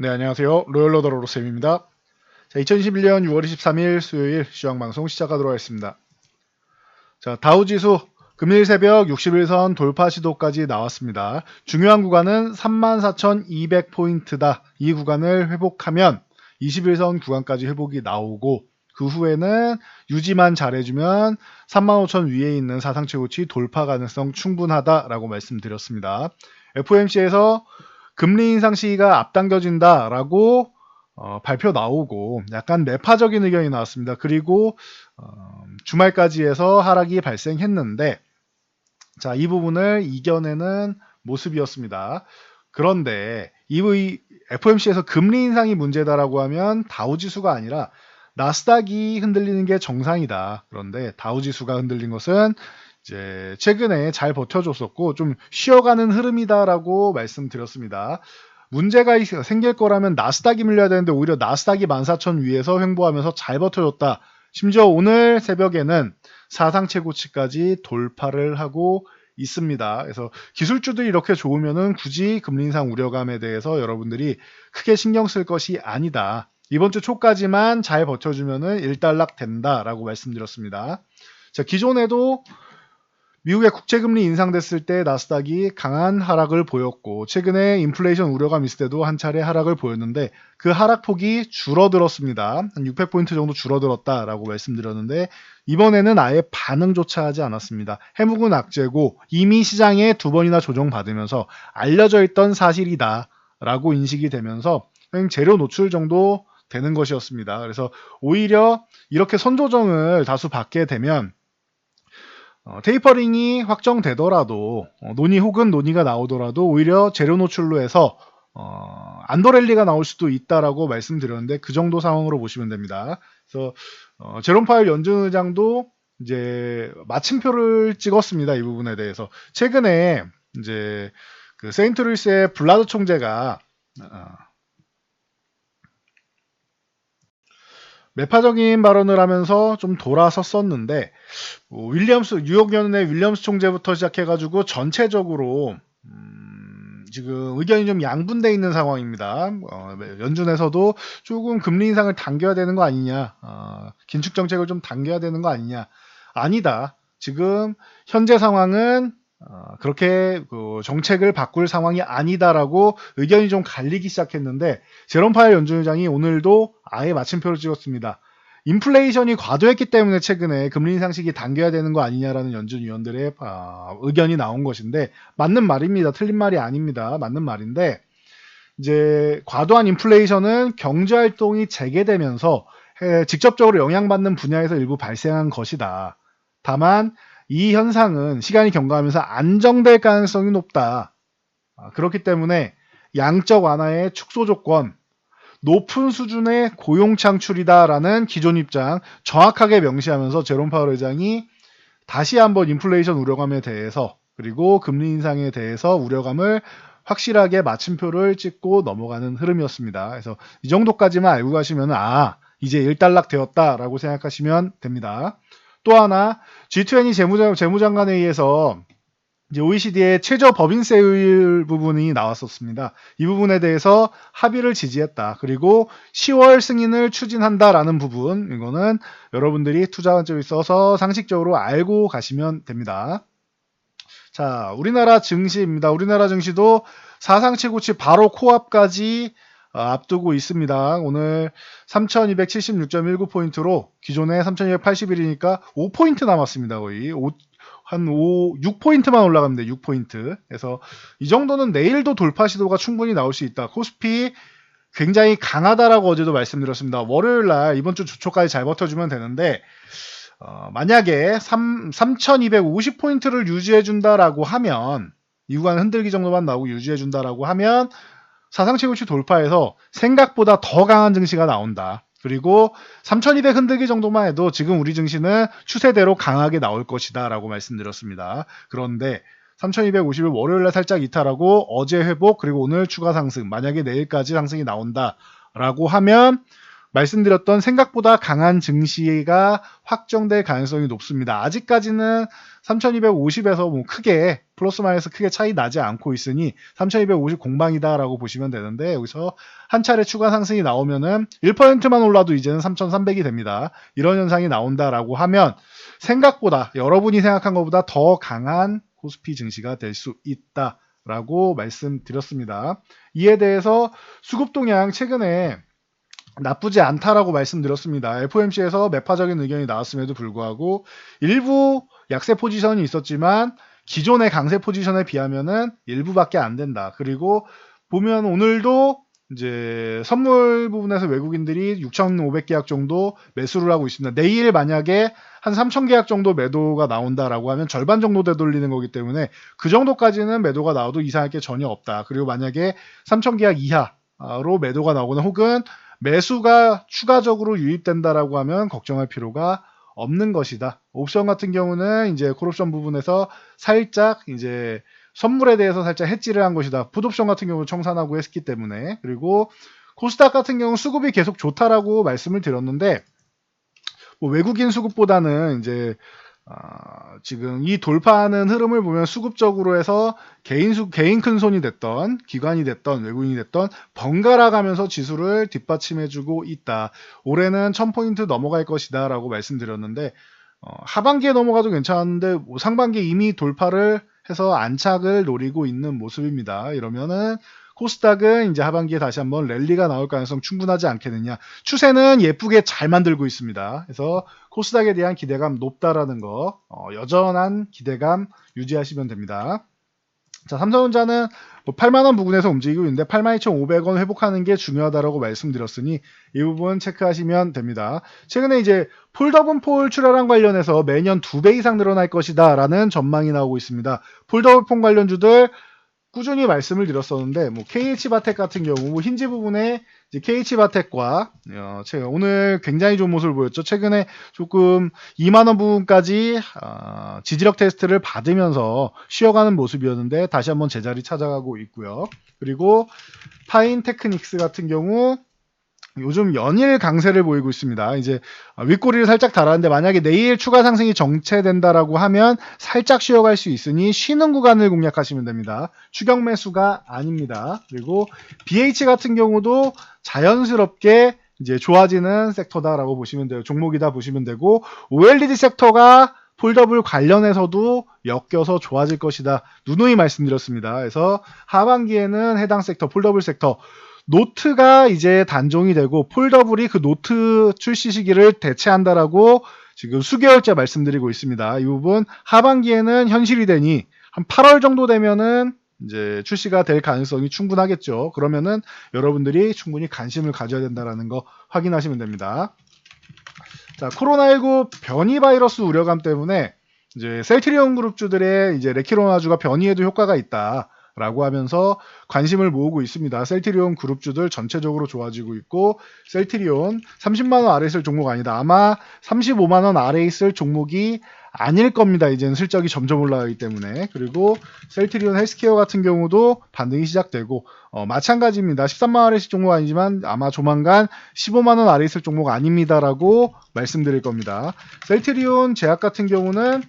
네, 안녕하세요. 로열러더로 쌤입니다. 자, 2021년 6월 23일 수요일 시황 방송 시작하도록 하겠습니다. 자, 다우 지수 금일 새벽 61선 돌파 시도까지 나왔습니다. 중요한 구간은 34,200포인트다. 이 구간을 회복하면 21선 구간까지 회복이 나오고 그 후에는 유지만 잘해주면 35,000 위에 있는 사상 최고치 돌파 가능성 충분하다라고 말씀드렸습니다. FOMC에서 금리 인상 시기가 앞당겨진다라고 어, 발표 나오고 약간 매파적인 의견이 나왔습니다. 그리고 어, 주말까지 해서 하락이 발생했는데 자, 이 부분을 이겨내는 모습이었습니다. 그런데 이 FOMC에서 금리 인상이 문제다라고 하면 다우지수가 아니라 나스닥이 흔들리는 게 정상이다. 그런데 다우지수가 흔들린 것은 이제 최근에 잘 버텨줬었고 좀 쉬어가는 흐름이다라고 말씀드렸습니다. 문제가 생길 거라면 나스닥이 밀려야 되는데 오히려 나스닥이 14,000 위에서 횡보하면서 잘 버텨줬다. 심지어 오늘 새벽에는 사상 최고치까지 돌파를 하고 있습니다. 그래서 기술주들이 이렇게 좋으면은 굳이 금리 인상 우려감에 대해서 여러분들이 크게 신경 쓸 것이 아니다. 이번 주 초까지만 잘 버텨주면은 일단락 된다라고 말씀드렸습니다. 자, 기존에도 미국의 국채금리 인상됐을 때 나스닥이 강한 하락을 보였고 최근에 인플레이션 우려감 있을 때도 한 차례 하락을 보였는데 그 하락폭이 줄어들었습니다. 한 600포인트 정도 줄어들었다라고 말씀드렸는데 이번에는 아예 반응조차 하지 않았습니다. 해묵은 악재고 이미 시장에 두 번이나 조정받으면서 알려져 있던 사실이다라고 인식이 되면서 그냥 재료 노출 정도 되는 것이었습니다. 그래서 오히려 이렇게 선조정을 다수 받게 되면 어, 테이퍼링이 확정되더라도 어, 논의 혹은 논의가 나오더라도 오히려 재료 노출로 해서 어, 안도랠리가 나올 수도 있다라고 말씀드렸는데 그 정도 상황으로 보시면 됩니다. 그래서 어, 제롬 파일 연준 의장도 이제 마침표를 찍었습니다. 이 부분에 대해서 최근에 이제 그 세인트루이스의 블라드 총재가 어, 매파적인 발언을 하면서 좀 돌아섰었는데 뭐 윌리엄스 뉴욕연의 윌리엄스 총재부터 시작해가지고 전체적으로 음, 지금 의견이 좀 양분돼 있는 상황입니다. 어, 연준에서도 조금 금리 인상을 당겨야 되는 거 아니냐, 어, 긴축 정책을 좀 당겨야 되는 거 아니냐, 아니다. 지금 현재 상황은 어, 그렇게 그 정책을 바꿀 상황이 아니다라고 의견이 좀 갈리기 시작했는데 제롬 파일 연준 의장이 오늘도 아예 마침표를 찍었습니다. 인플레이션이 과도했기 때문에 최근에 금리 인상 시기 당겨야 되는 거 아니냐라는 연준 위원들의 아, 의견이 나온 것인데 맞는 말입니다. 틀린 말이 아닙니다. 맞는 말인데 이제 과도한 인플레이션은 경제 활동이 재개되면서 직접적으로 영향받는 분야에서 일부 발생한 것이다. 다만 이 현상은 시간이 경과하면서 안정될 가능성이 높다. 아, 그렇기 때문에 양적 완화의 축소 조건, 높은 수준의 고용 창출이다라는 기존 입장 정확하게 명시하면서 제롬 파월 의장이 다시 한번 인플레이션 우려감에 대해서 그리고 금리 인상에 대해서 우려감을 확실하게 마침표를 찍고 넘어가는 흐름이었습니다. 그래서 이 정도까지만 알고 가시면 아 이제 일단락 되었다라고 생각하시면 됩니다. 또 하나 G20 재무장, 재무장관에 의해서 이제 OECD의 최저 법인세율 부분이 나왔었습니다. 이 부분에 대해서 합의를 지지했다. 그리고 10월 승인을 추진한다라는 부분, 이거는 여러분들이 투자 관점에 있어서 상식적으로 알고 가시면 됩니다. 자, 우리나라 증시입니다. 우리나라 증시도 사상 최고치 바로 코앞까지 어, 앞두고 있습니다. 오늘 3276.19포인트로 기존에 3281이니까 5포인트 남았습니다. 거의 5, 한 5, 6포인트만 올라가면 돼. 6포인트. 그래서 이 정도는 내일도 돌파 시도가 충분히 나올 수 있다. 코스피 굉장히 강하다라고 어제도 말씀드렸습니다. 월요일 날 이번 주 주초까지 잘 버텨주면 되는데 어, 만약에 3, 3250포인트를 유지해준다라고 하면 이 구간 흔들기 정도만 나오고 유지해준다라고 하면 사상 최고치 돌파해서 생각보다 더 강한 증시가 나온다. 그리고 3200 흔들기 정도만 해도 지금 우리 증시는 추세대로 강하게 나올 것이다 라고 말씀드렸습니다. 그런데 3250을 월요일날 살짝 이탈하고 어제 회복 그리고 오늘 추가 상승 만약에 내일까지 상승이 나온다 라고 하면 말씀드렸던 생각보다 강한 증시가 확정될 가능성이 높습니다. 아직까지는 3250에서 뭐 크게 플러스 마이너스 크게 차이 나지 않고 있으니 3250 공방이다라고 보시면 되는데 여기서 한 차례 추가 상승이 나오면은 1%만 올라도 이제는 3300이 됩니다. 이런 현상이 나온다라고 하면 생각보다 여러분이 생각한 것보다 더 강한 코스피 증시가 될 수 있다라고 말씀드렸습니다. 이에 대해서 수급 동향 최근에 나쁘지 않다라고 말씀드렸습니다. FOMC에서 매파적인 의견이 나왔음에도 불구하고 일부 약세 포지션이 있었지만 기존의 강세 포지션에 비하면은 일부밖에 안 된다. 그리고 보면 오늘도 이제 선물 부분에서 외국인들이 6,500계약 정도 매수를 하고 있습니다. 내일 만약에 한 3,000계약 정도 매도가 나온다라고 하면 절반 정도 되돌리는 거기 때문에 그 정도까지는 매도가 나와도 이상할 게 전혀 없다. 그리고 만약에 3,000계약 이하로 매도가 나오거나 혹은 매수가 추가적으로 유입된다라고 하면 걱정할 필요가 없는 것이다. 옵션 같은 경우는 이제 콜옵션 부분에서 살짝 이제 선물에 대해서 살짝 해지를 한 것이다. 풋옵션 같은 경우는 청산하고 했기 때문에 그리고 코스닥 같은 경우 수급이 계속 좋다라고 말씀을 드렸는데 뭐 외국인 수급보다는 이제 아, 지금 이 돌파하는 흐름을 보면 수급적으로 해서 개인 수, 개인 큰 손이 됐던 기관이 됐던 외국인이 됐던 번갈아 가면서 지수를 뒷받침해주고 있다. 올해는 1000포인트 넘어갈 것이다 라고 말씀드렸는데 어, 하반기에 넘어가도 괜찮은데 뭐 상반기에 이미 돌파를 해서 안착을 노리고 있는 모습입니다. 이러면은 코스닥은 이제 하반기에 다시 한번 랠리가 나올 가능성 충분하지 않겠느냐. 추세는 예쁘게 잘 만들고 있습니다. 그래서 코스닥에 대한 기대감 높다라는 거 어, 여전한 기대감 유지하시면 됩니다. 자, 삼성전자는 뭐 8만원 부근에서 움직이고 있는데 82,500원 회복하는 게 중요하다라고 말씀드렸으니 이 부분 체크하시면 됩니다. 최근에 이제 폴더블 폴 출하랑 관련해서 매년 2배 이상 늘어날 것이다 라는 전망이 나오고 있습니다. 폴더블 폰 관련주들 꾸준히 말씀을 드렸었는데 뭐 KH바텍 같은 경우 뭐 힌지 부분에 이제 KH바텍과 어, 오늘 굉장히 좋은 모습을 보였죠. 최근에 조금 2만 원 부분까지 어, 지지력 테스트를 받으면서 쉬어가는 모습이었는데 다시 한번 제자리 찾아가고 있고요. 그리고 파인 테크닉스 같은 경우 요즘 연일 강세를 보이고 있습니다. 이제 윗꼬리를 살짝 달았는데 만약에 내일 추가 상승이 정체된다라고 하면 살짝 쉬어갈 수 있으니 쉬는 구간을 공략하시면 됩니다. 추격 매수가 아닙니다. 그리고 BH 같은 경우도 자연스럽게 이제 좋아지는 섹터다라고 보시면 돼요. 종목이다 보시면 되고 OLED 섹터가 폴더블 관련해서도 엮여서 좋아질 것이다. 누누이 말씀드렸습니다. 그래서 하반기에는 해당 섹터, 폴더블 섹터 노트가 이제 단종이 되고 폴더블이 그 노트 출시 시기를 대체한다라고 지금 수개월째 말씀드리고 있습니다. 이 부분 하반기에는 현실이 되니 한 8월 정도 되면은 이제 출시가 될 가능성이 충분하겠죠. 그러면은 여러분들이 충분히 관심을 가져야 된다라는 거 확인하시면 됩니다. 자, 코로나19 변이 바이러스 우려감 때문에 이제 셀트리온 그룹주들의 이제 레키로나주가 변이에도 효과가 있다. 라고 하면서 관심을 모으고 있습니다. 셀트리온 그룹주들 전체적으로 좋아지고 있고 셀트리온 30만원 아래 있을 종목 아니다. 아마 35만원 아래 있을 종목이 아닐 겁니다. 이제는 실적이 점점 올라가기 때문에. 그리고 셀트리온 헬스케어 같은 경우도 반등이 시작되고 어, 마찬가지입니다. 13만원 아래 있을 종목 아니지만 아마 조만간 15만원 아래 있을 종목 아닙니다라고 말씀드릴 겁니다. 셀트리온 제약 같은 경우는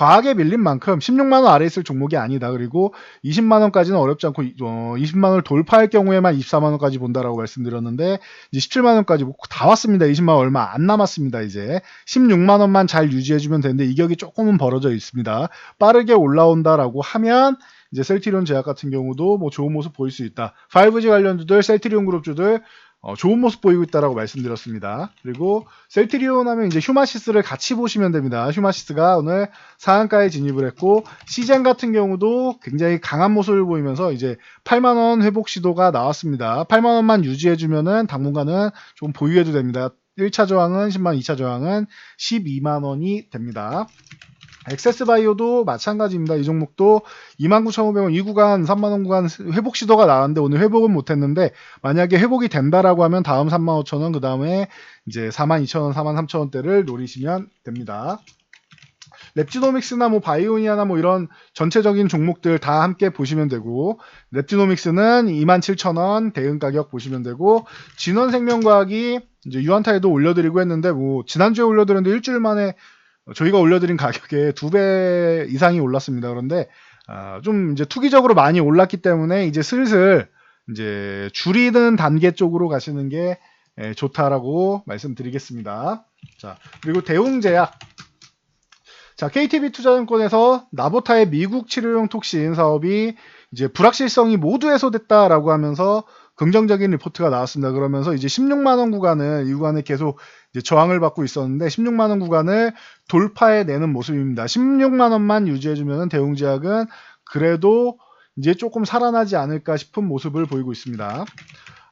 과하게 밀린 만큼 16만원 아래 있을 종목이 아니다. 그리고 20만원까지는 어렵지 않고 어, 20만원을 돌파할 경우에만 24만원까지 본다라고 말씀드렸는데 이제 17만원까지 뭐다 왔습니다. 20만원 얼마 안 남았습니다. 이제 16만원만 잘 유지해주면 되는데 이격이 조금은 벌어져 있습니다. 빠르게 올라온다라고 하면 이제 셀트리온 제약 같은 경우도 뭐 좋은 모습 보일 수 있다. 5G 관련주들, 셀트리온 그룹주들 어, 좋은 모습 보이고 있다라고 말씀드렸습니다. 그리고 셀트리온 하면 이제 휴마시스를 같이 보시면 됩니다. 휴마시스가 오늘 상한가에 진입을 했고 시젠 같은 경우도 굉장히 강한 모습을 보이면서 이제 8만 원 회복 시도가 나왔습니다. 8만 원만 유지해 주면은 당분간은 좀 보유해도 됩니다. 1차 저항은 10만, 2차 저항은 12만 원이 됩니다. 엑세스 바이오도 마찬가지입니다. 이 종목도 29,500원 이 구간 3만원 구간 회복 시도가 나왔는데 오늘 회복은 못했는데 만약에 회복이 된다라고 하면 다음 35,000원 그 다음에 이제 42,000원, 43,000원대를 노리시면 됩니다. 랩지노믹스나 뭐 바이오니아나 뭐 이런 전체적인 종목들 다 함께 보시면 되고 랩지노믹스는 27,000원 대응 가격 보시면 되고 진원생명과학이 이제 유한타에도 올려드리고 했는데 뭐 지난주에 올려드렸는데 일주일 만에 저희가 올려드린 가격에 두 배 이상이 올랐습니다. 그런데 아, 좀 이제 투기적으로 많이 올랐기 때문에 이제 슬슬 이제 줄이는 단계 쪽으로 가시는 게 예, 좋다라고 말씀드리겠습니다. 자, 그리고 대웅제약. 자, KTB 투자증권에서 나보타의 미국 치료용 톡신 사업이 이제 불확실성이 모두 해소됐다라고 하면서 긍정적인 리포트가 나왔습니다. 그러면서 이제 16만 원 구간을 이 구간에 계속 저항을 받고 있었는데 16만 원 구간을 돌파해 내는 모습입니다. 16만 원만 유지해 주면 대웅제약은 그래도 이제 조금 살아나지 않을까 싶은 모습을 보이고 있습니다.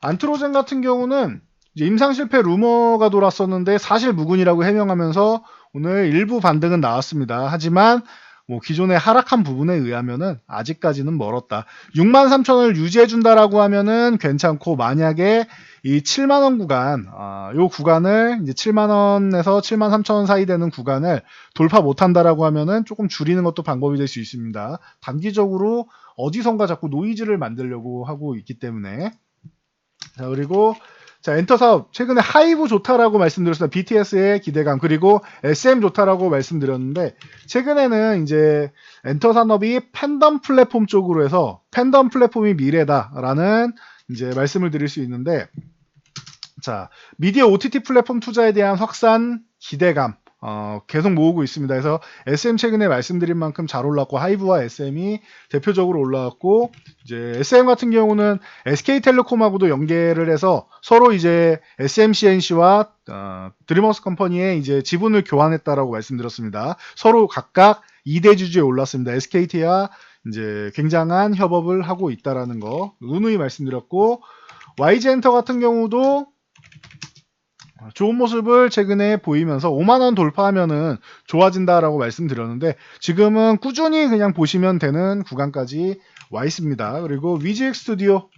안트로젠 같은 경우는 임상 실패 루머가 돌았었는데 사실 무근이라고 해명하면서 오늘 일부 반등은 나왔습니다. 하지만 뭐 기존의 하락한 부분에 의하면은 아직까지는 멀었다. 6만 3천 원을 유지해 준다라고 하면은 괜찮고 만약에 이 7만 원 구간, 아, 요 구간을 이제 7만 원에서 7만 3천 원 사이 되는 구간을 돌파 못 한다라고 하면은 조금 줄이는 것도 방법이 될 수 있습니다. 단기적으로 어디선가 자꾸 노이즈를 만들려고 하고 있기 때문에 자 그리고 자 엔터 사업 최근에 하이브 좋다라고 말씀드렸습니다. BTS의 기대감 그리고 SM 좋다라고 말씀드렸는데 최근에는 이제 엔터 산업이 팬덤 플랫폼 쪽으로 해서 팬덤 플랫폼이 미래다라는 이제 말씀을 드릴 수 있는데 자 미디어 OTT 플랫폼 투자에 대한 확산 기대감 어, 계속 모으고 있습니다. 그래서 SM 최근에 말씀드린 만큼 잘 올랐고 하이브와 SM이 대표적으로 올라왔고 이제 SM 같은 경우는 SK텔레콤하고도 연계를 해서 서로 이제 SMCNC와 어, 드리머스 컴퍼니의 이제 지분을 교환했다라고 말씀드렸습니다. 서로 각각 2대 주주에 올랐습니다. SKT와 이제 굉장한 협업을 하고 있다라는 거 누누이 말씀드렸고 YG엔터 같은 경우도 좋은 모습을 최근에 보이면서 5만 원 돌파하면은 좋아진다라고 말씀드렸는데 지금은 꾸준히 그냥 보시면 되는 구간까지 와 있습니다. 그리고 위즈엑 스튜디오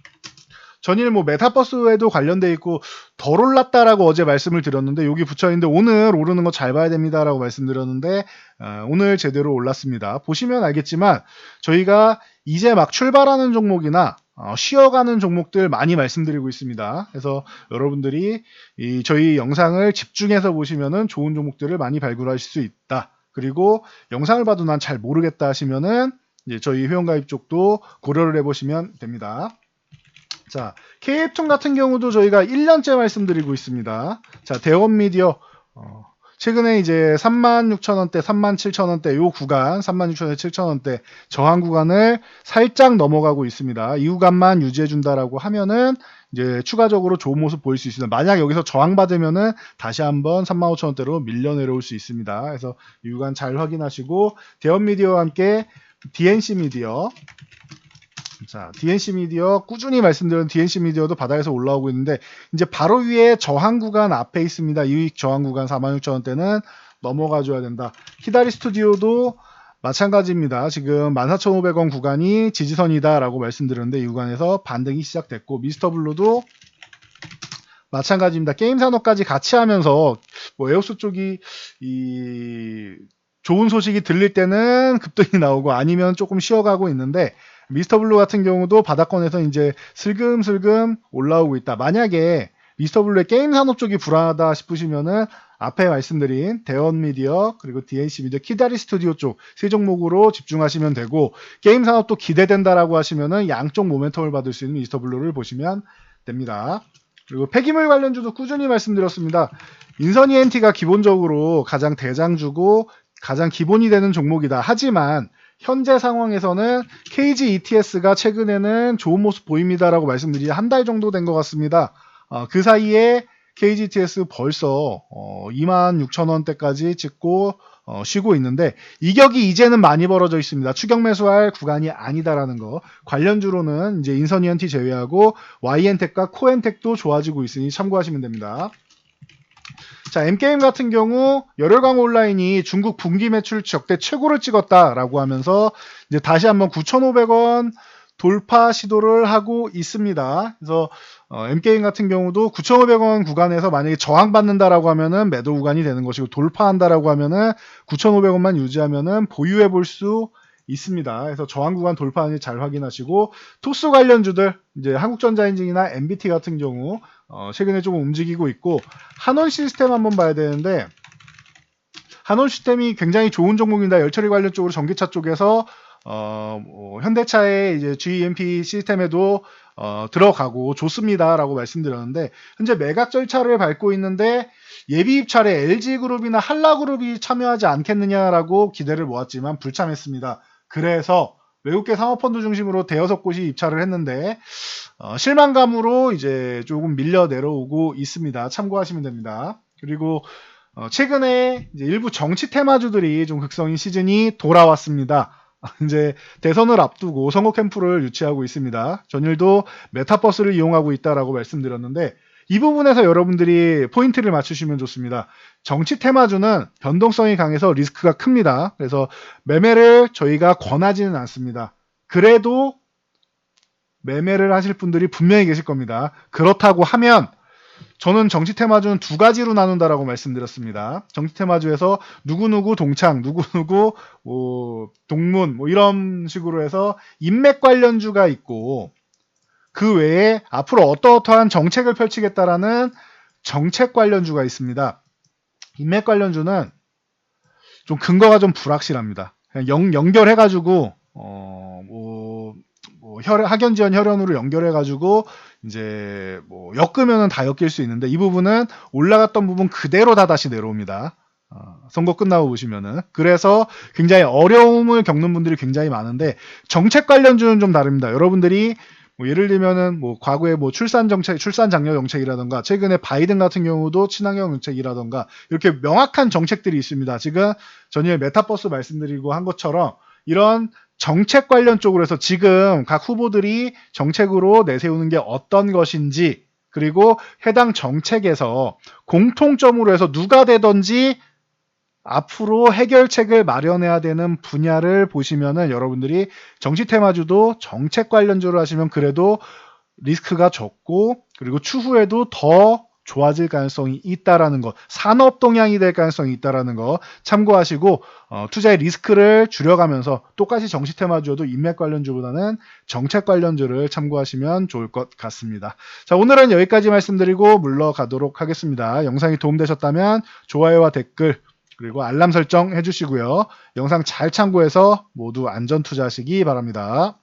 전일 뭐 메타버스에도 관련돼 있고 덜 올랐다라고 어제 말씀을 드렸는데 여기 붙여 있는데 오늘 오르는 거 잘 봐야 됩니다라고 말씀드렸는데 어, 오늘 제대로 올랐습니다. 보시면 알겠지만 저희가 이제 막 출발하는 종목이나 어, 쉬어가는 종목들 많이 말씀드리고 있습니다. 그래서 여러분들이 이 저희 영상을 집중해서 보시면은 좋은 종목들을 많이 발굴하실 수 있다. 그리고 영상을 봐도 난 잘 모르겠다 하시면은 이제 저희 회원가입 쪽도 고려를 해보시면 됩니다. 자, KF툰 같은 경우도 저희가 1년째 말씀드리고 있습니다. 자, 대원미디어 어, 최근에 이제 36,000원대, 37,000원대 요 구간, 36,000원대, 7,000원대 저항 구간을 살짝 넘어가고 있습니다. 이 구간만 유지해 준다라고 하면은 이제 추가적으로 좋은 모습 보일 수 있습니다. 만약 여기서 저항 받으면은 다시 한번 35,000원대로 밀려 내려올 수 있습니다. 그래서 이 구간 잘 확인하시고 대원 미디어와 함께 DNC 미디어 자, DNC 미디어 꾸준히 말씀드린 DNC 미디어도 바닥에서 올라오고 있는데 이제 바로 위에 저항 구간 앞에 있습니다. 이 저항 구간 46,000원대는 넘어가 줘야 된다. 히다리 스튜디오도 마찬가지입니다. 지금 14,500원 구간이 지지선이다라고 말씀드렸는데 이 구간에서 반등이 시작됐고 미스터 블루도 마찬가지입니다. 게임 산업까지 같이 하면서 뭐 에오스 쪽이 이 좋은 소식이 들릴 때는 급등이 나오고 아니면 조금 쉬어가고 있는데 미스터 블루 같은 경우도 바닥권에서 이제 슬금슬금 올라오고 있다. 만약에 미스터 블루의 게임 산업 쪽이 불안하다 싶으시면은 앞에 말씀드린 대원 미디어 그리고 DNC 미디어 키다리 스튜디오 쪽 세 종목으로 집중하시면 되고 게임 산업도 기대된다라고 하시면은 양쪽 모멘텀을 받을 수 있는 미스터 블루를 보시면 됩니다. 그리고 폐기물 관련주도 꾸준히 말씀드렸습니다. 인선이 엔티가 기본적으로 가장 대장주고 가장 기본이 되는 종목이다. 하지만 현재 상황에서는 KG ETS가 최근에는 좋은 모습 보입니다라고 말씀드리 한달 정도 된 것 같습니다. 어, 그 사이에 KG ETS 벌써 어, 26,000원대까지 찍고 어, 쉬고 있는데 이격이 이제는 많이 벌어져 있습니다. 추격 매수할 구간이 아니다라는 거. 관련주로는 이제 인선이언티 제외하고 YN텍과 코엔텍도 좋아지고 있으니 참고하시면 됩니다. 자, M게임 같은 경우 열혈광 온라인이 중국 분기 매출 적대 최고를 찍었다라고 하면서 이제 다시 한번 9,500원 돌파 시도를 하고 있습니다. 그래서 어, M게임 같은 경우도 9,500원 구간에서 만약에 저항받는다라고 하면은 매도 구간이 되는 것이고 돌파한다라고 하면은 9,500원만 유지하면은 보유해 볼 수 있습니다. 그래서 저항 구간 돌파하는지 잘 확인하시고 토스 관련주들 이제 한국전자인증이나 MBT 같은 경우 어, 최근에 조금 움직이고 있고 한원 시스템 한번 봐야 되는데 한원 시스템이 굉장히 좋은 종목입니다. 열처리 관련 쪽으로 전기차 쪽에서 어, 뭐 현대차의 이제 GEMP 시스템에도 어, 들어가고 좋습니다라고 말씀드렸는데 현재 매각 절차를 밟고 있는데 예비 입찰에 LG그룹이나 한라 그룹이 참여하지 않겠느냐라고 기대를 모았지만 불참했습니다. 그래서 외국계 사모펀드 중심으로 대여섯 곳이 입찰을 했는데 어, 실망감으로 이제 조금 밀려 내려오고 있습니다. 참고하시면 됩니다. 그리고 어, 최근에 일부 정치 테마주들이 좀 극성인 시즌이 돌아왔습니다. 이제 대선을 앞두고 선거 캠프를 유치하고 있습니다. 전일도 메타버스를 이용하고 있다라고 말씀드렸는데 이 부분에서 여러분들이 포인트를 맞추시면 좋습니다. 정치 테마주는 변동성이 강해서 리스크가 큽니다. 그래서 매매를 저희가 권하지는 않습니다. 그래도 매매를 하실 분들이 분명히 계실 겁니다. 그렇다고 하면 저는 정치 테마주는 두 가지로 나눈다라고 말씀드렸습니다. 정치 테마주에서 누구누구 동창, 누구누구 뭐 동문 뭐 이런 식으로 해서 인맥 관련주가 있고 그 외에 앞으로 어떠어떠한 정책을 펼치겠다라는 정책 관련주가 있습니다. 인맥 관련주는 좀 근거가 좀 불확실합니다. 그냥 연, 연결해가지고 어, 뭐, 뭐 혈, 학연 지원 혈연으로 연결해가지고 이제 뭐 엮으면은 다 엮일 수 있는데 이 부분은 올라갔던 부분 그대로 다 다시 내려옵니다. 어, 선거 끝나고 보시면은 그래서 굉장히 어려움을 겪는 분들이 굉장히 많은데 정책 관련주는 좀 다릅니다. 여러분들이 뭐 예를 들면은 뭐 과거에 뭐 출산 정책, 출산 장려 정책이라던가 최근에 바이든 같은 경우도 친환경 정책이라던가 이렇게 명확한 정책들이 있습니다. 지금 전일 메타버스 말씀드리고 한 것처럼 이런 정책 관련 쪽으로 해서 지금 각 후보들이 정책으로 내세우는 게 어떤 것인지 그리고 해당 정책에서 공통점으로 해서 누가 되든지 앞으로 해결책을 마련해야 되는 분야를 보시면은 여러분들이 정치 테마주도 정책 관련주로 하시면 그래도 리스크가 적고 그리고 추후에도 더 좋아질 가능성이 있다라는 것, 산업 동향이 될 가능성이 있다라는 거 참고하시고 어, 투자의 리스크를 줄여가면서 똑같이 정치 테마주여도 인맥 관련주보다는 정책 관련주를 참고하시면 좋을 것 같습니다. 자 오늘은 여기까지 말씀드리고 물러가도록 하겠습니다. 영상이 도움되셨다면 좋아요와 댓글 그리고 알람 설정 해주시고요. 영상 잘 참고해서 모두 안전 투자하시기 바랍니다.